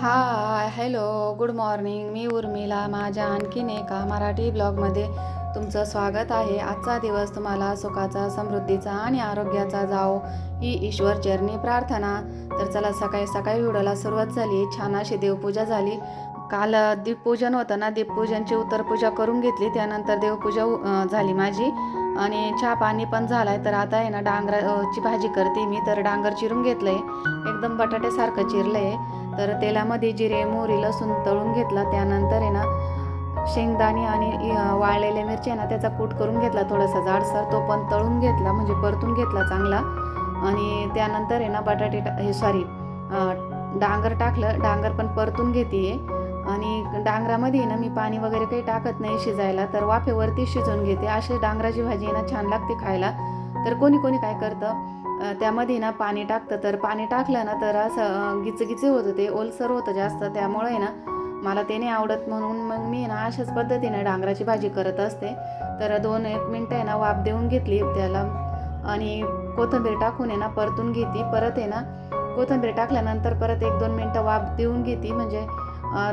हाय hello good morning मी उर्मिला. माझ्या आणखीन एका मराठी ब्लॉगमध्ये तुमचं स्वागत आहे. आजचा दिवस तुम्हाला सुखाचा समृद्धीचा आणि आरोग्याचा जाओ ही ईश्वर चरणी प्रार्थना. तर चला सकाळी सकाळी व्हिडिओला सुरुवात झाली. छान अशी देवपूजा झाली. काल दीपपूजन होतं ना दीपपूजनची उत्तरपूजा करून घेतली. त्यानंतर देवपूजा झाली माझी. आणि चहा पाणी पण झालाय. तर आता आहे ना डांगराची भाजी करते मी. तर डांगर चिरून घेतलंय. एकदम बटाट्यासारखं चिरलंय. तर तेलामध्ये जिरे मोहरी लसूण तळून घेतला. त्यानंतर आहे ना शेंगदाणे आणि वाळलेल्या मिरची आहे ना त्याचा कूट करून घेतला. थोडासा जाडसर तो पण तळून घेतला म्हणजे परतून घेतला चांगला. आणि त्यानंतर आहे ना बटाटे टा- हे सॉरी डांगर टाकलं. डांगर पण परतून घेते आणि डांगरामध्ये ना मी पाणी वगैरे काही टाकत नाही शिजायला तर वाफेवरती शिजवून घेते. अशी डांगराची भाजी आहे ना छान लागते खायला. तर कोणी कोणी काय करतं त्यामध्ये ना पाणी टाकतं. तर पाणी टाकलं ना तर असं गिचगिचे होतं ते ओलसर होतं जास्त. त्यामुळे आहे ना मला ते नाही आवडत. म्हणून मग मी ना अशाच पद्धतीने डांगराची भाजी करत असते. तर दोन एक मिनटं आहे ना वाफ देऊन घेतली त्याला. आणि कोथिंबीर टाकून आहे ना परतून घेते. परत आहे ना कोथिंबीर टाकल्यानंतर परत एक दोन मिनटं वाफ देऊन घेते. म्हणजे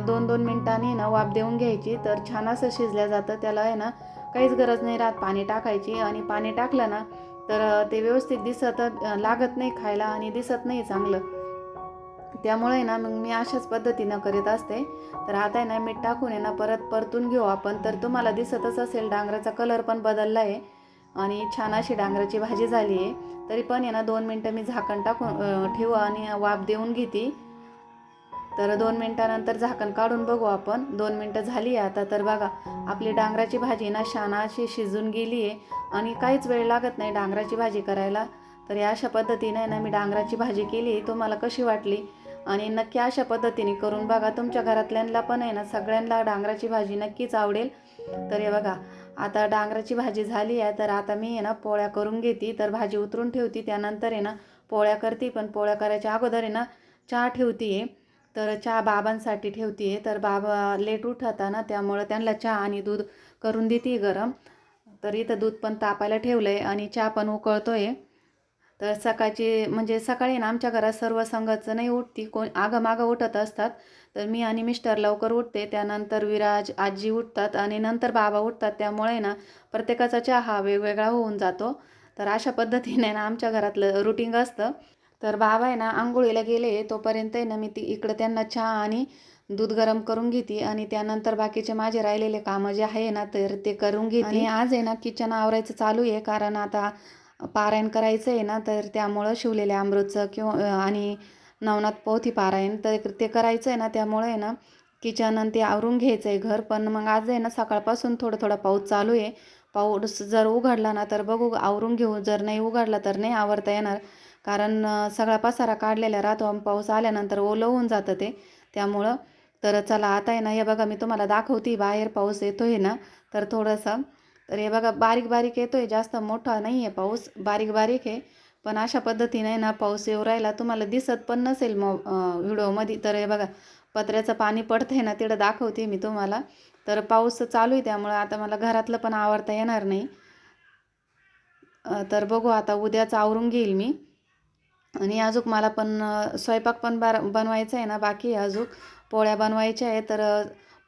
दोन दोन मिनटांनी ना वाफ देऊन घ्यायची. तर छान असं शिजल्या जातं. त्याला आहे ना काहीच गरज नाही राहत पाणी टाकायची. आणि पाणी टाकलं ना तर ते व्यवस्थित दिसत लागत नाही खायला आणि दिसत नाही चांगलं. त्यामुळे ना मग मी अशाच पद्धतीनं करीत असते. तर आता आहे ना मीठ टाकून आहे ना परत परतून घेऊ आपण. तर तुम्हाला दिसतच असेल डांगराचा कलर पण बदलला आहे आणि छान अशी डांगराची भाजी झाली आहे तरी पण आहे ना दोन मिनटं मी झाकण टाकून ठेवू आणि वाफ देऊन घेते. तर दोन मिनटानंतर झाकण काढून बघू आपण. दोन मिनटं झाली आहे आता तर बघा आपली डांगराची भाजी ना छान अशी शिजून गेली आहे आणि काहीच वेळ लागत नाही डांगराची भाजी करायला. तर या अशा पद्धतीने ना मी डांगराची भाजी केली तुम्हाला कशी वाटली? आणि नक्की अशा पद्धतीने करून बघा. तुमच्या घरातल्यांना पण आहे ना सगळ्यांना डांगराची भाजी नक्कीच आवडेल. तर हे बघा आता डांगराची भाजी झाली आहे. तर आता मी आहे ना पोळ्या करून घेते. तर भाजी उतरून ठेवते. त्यानंतर आहे ना पोळ्या करते. पण पोळ्या करायच्या अगोदर आहे ना चहा ठेवते. आहे तर चहा बाबांसाठी ठेवते आहे तर बाबा लेट उठता ना त्यामुळं त्यांना चहा आणि दूध करून देते गरम. तर इथं दूध पण तापायला ठेवलं आहे आणि चहा पण उकळतो आहे तर सकाळची म्हणजे सकाळी ना आमच्या घरात सर्व संघाचं नाही उठती. कोण आगं मागं उठत असतात. तर मी आणि मिस्टर लवकर उठते. त्यानंतर विराज आजी उठतात आणि नंतर बाबा उठतात. त्यामुळे ना प्रत्येकाचा चहा हा वेगवेगळा होऊन जातो. तर अशा पद्धतीने ना आमच्या घरातलं रुटीन असतं. तर बाबा आहे ना आंघोळीला गेले तोपर्यंत आहे ना मी ती इकडं त्यांना चहा आणि दूध गरम करून घेते आणि त्यानंतर बाकीचे माझे राहिलेले कामं जे आहे ना तर ते करून घेते. आणि आज आहे ना किचन आवरायचं चालू आहे कारण आता पारायण करायचं आहे ना तर त्यामुळं शिवलेल्या अमृतचं किंवा आणि नवनाथ पोथी पारायण तर ते करायचं आहे ना त्यामुळे आहे ना किचन आणि ते आवरून घ्यायचं आहे घर. पण मग आज आहे ना सकाळपासून थोडं थोडा पाऊस चालू आहे. पाऊस जर उघडला ना तर बघू आवरून घेऊ. जर नाही उघडला तर नाही आवरता येणार. कारण सगळा पसारा काढलेला राहतो पाऊस आल्यानंतर ओलं होऊन जातं ते. त्यामुळं तर चला आता आहे ना हे बघा मी तुम्हाला दाखवते बाहेर पाऊस येतो आहे ना तर थोडंसं तर हे बघा बारीक बारीक येतो आहे जास्त मोठा नाही आहे पाऊस बारीक बारीक आहे. पण अशा पद्धतीने ना पाऊस येऊ राहिला तुम्हाला दिसत पण नसेल मो व्हिडिओमध्ये. तर हे बघा पत्र्याचं पाणी पडतंय ना तिकडं दाखवते मी तुम्हाला. तर पाऊस चालू आहे त्यामुळं आता मला घरातलं पण आवरता येणार नाही. तर बघू आता उद्याच आवरून घेईल मी. आणि अजून मला पण स्वयंपाक पण बार बनवायचा आहे ना बाकी अजून पोळ्या बनवायच्या आहे तर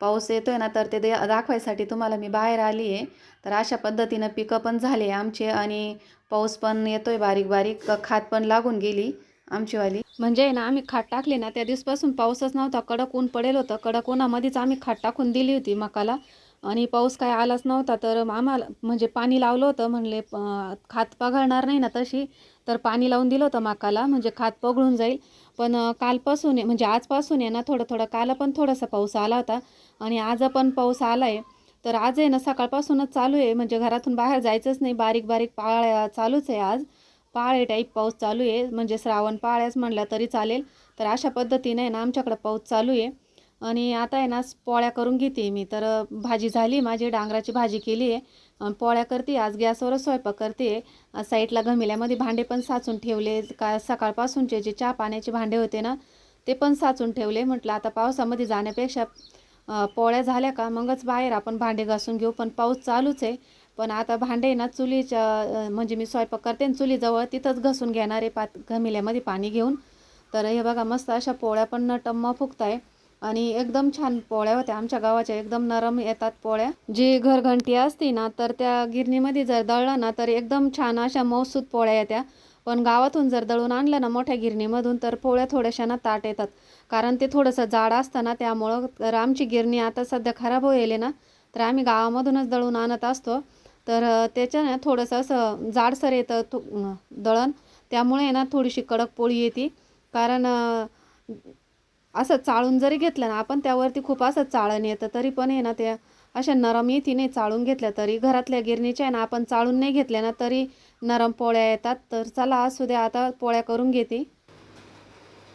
पाऊस येतो आहे ना तर ते दे दाखवायसाठी तुम्हाला मी बाहेर आली आहे. तर अशा पद्धतीनं पिकं पण झाले आमचे आणि पाऊस पण येतो आहे बारीक. बारीक खात पण लागून गेली आमचीवाली. म्हणजे आहे ना आम्ही खाट टाकली ना त्या दिवसपासून पाऊसच नव्हता. कडक ऊन पडेल होतं. कडक उन्हामध्येच आम्ही खाट टाकून दिली होती मकाला. आणि पाऊस काय आलाच नव्हता तर आम्हाला म्हणजे पाणी लावलं होतं म्हणले खात पघळणार नाही ना तशी. तर पाणी लावून दिलं होतं मकाला म्हणजे खात पगळून जाईल. पण कालपासून आहे म्हणजे आजपासून आहे ना थोडं थोडं काल पण थोडासा पाऊस आला होता. आणि आज पण पाऊस आला आहे तर आज आहे ना सकाळपासूनच चालू आहे. म्हणजे घरातून बाहेर जायचंच नाही. बारीक बारीक पाळ्या चालूच आहे आज. पाळे टाईप पाऊस चालू आहे. म्हणजे श्रावण पाळ्याच म्हणल्या तरी चालेल. तर अशा पद्धतीने आहे ना आमच्याकडं पाऊस चालू आहे. आणि आता आहे ना पोळ्या करून घेते मी. तर भाजी झाली माझी डांगराची भाजी केली आहे. पोळ्या करते आज गॅसवरच स्वयंपाक करते. साईडला घमिल्यामध्ये भांडे पण साचून ठेवले. का सकाळपासूनचे जे चहा पाण्याचे भांडे होते ना ते पण साचून ठेवले. म्हटलं आता पावसामध्ये जाण्यापेक्षा पोळ्या झाल्या का मगच बाहेर आपण भांडे घासून घेऊ. पण पाऊस चालूच आहे. पण आता भांडे ना चुलीच्या म्हणजे मी स्वयंपाक करते आणि चुलीजवळ तिथंच घासून घेणार आहे पात घमिल्यामध्ये पाणी घेऊन. तर हे बघा मस्त अशा पोळ्या पण टम्मा फुगताय. आणि एकदम छान पोळ्या होत्या. आमच्या गावाच्या एकदम नरम येतात पोळ्या. जी घरघंटी असती ना तर त्या गिरणीमध्ये जर दळलं ना तर एकदम छान अशा मौसूद पोळ्या येत्या. पण गावातून जर दळून आणलं ना मोठ्या गिरणीमधून तर पोळ्या थोड्याशा ना ताट येतात. कारण ते थोडंसं जाड असतं ना त्यामुळं तर आमची गिरणी आता सध्या खराब होईल ना तर आम्ही गावामधूनच दळून आणत असतो. तर त्याच्यानं थोडंसं असं जाडसर येतं थो दळण. त्यामुळे ना थोडीशी कडक पोळी येते. कारण असं चाळून जरी घेतलं ना आपण त्यावरती खूप असं चाळण येतं तरी पण आहे ना त्या अशा नरम येतीने चाळून घेतल्या तरी घरातल्या गिरणीच्या आहे ना आपण चाळून नाही घेतल्या ना तरी नरम पोळ्या येतात. तर चला असू द्या आता पोळ्या करून घेते.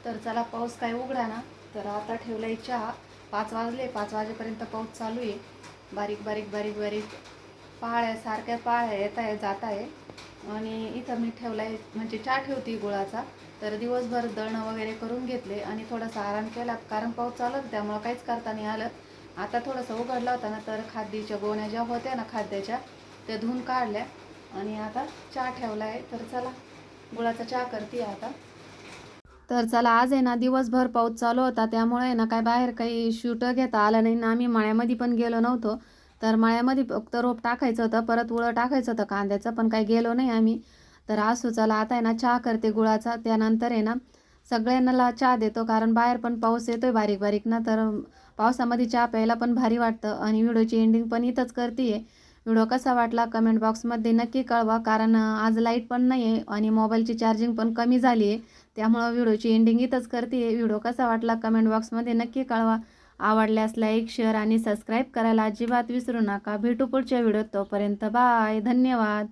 तर चला पाऊस काय उघडा ना तर आता ठेवलाय चहा. पाच वाजले पाच वाजेपर्यंत पाऊस चालू आहे. बारीक बारीक बारीक बारीक पाळ्या सारख्या पाळ्या येत आहे जात आहे आणि इथं मी ठेवलाय म्हणजे चहा ठेवते गुळाचा. तर दिवसभर दळणं वगैरे करून घेतले आणि थोडासा आराम केला. कारण पाऊस चालत त्यामुळं काहीच करता नाही आलं. आता थोडंसं उघडला होता ना तर खाद्याच्या गोण्या ज्या होत्या ना खाद्याच्या त्या धुवून काढल्या आणि आता चहा ठेवला आहे तर चला गुळाचा चहा करते आता. तर चला आज आहे ना दिवसभर पाऊस चालू होता त्यामुळे आहे ना काय बाहेर काही शूट घेता आलं नाही. ना आम्ही माळ्यामध्ये पण गेलो नव्हतो. तर माळ्यामध्ये फक्त रोप टाकायचं होतं परत उळं टाकायचं होतं कांद्याचं पण काही गेलो नाही आम्ही. तर आज सुचाला आता आहे ना चहा करते गुळाचा. त्यानंतर आहे ना सगळ्यांना चहा देतो कारण बाहेर पण पाऊस येतोय बारीक बारीक ना तर पावसामध्ये चहा प्यायला पण भारी वाटतं. आणि व्हिडिओची एंडिंग पण इथंच करते आहे व्हिडिओ कसा वाटला कमेंट बॉक्समध्ये नक्की कळवा कारण आज लाइट पण नाही आहे आणि मोबाईलची चार्जिंग पण कमी झाली आहे त्यामुळं व्हिडिओची एंडिंग इथंच करते आहे व्हिडिओ कसा वाटला कमेंट बॉक्समध्ये नक्की कळवा. आवडल्यास लाईक शेअर आणि सबस्क्राईब करायला अजिबात विसरू नका. भेटू पुढच्या व्हिडिओत तोपर्यंत. बाय धन्यवाद.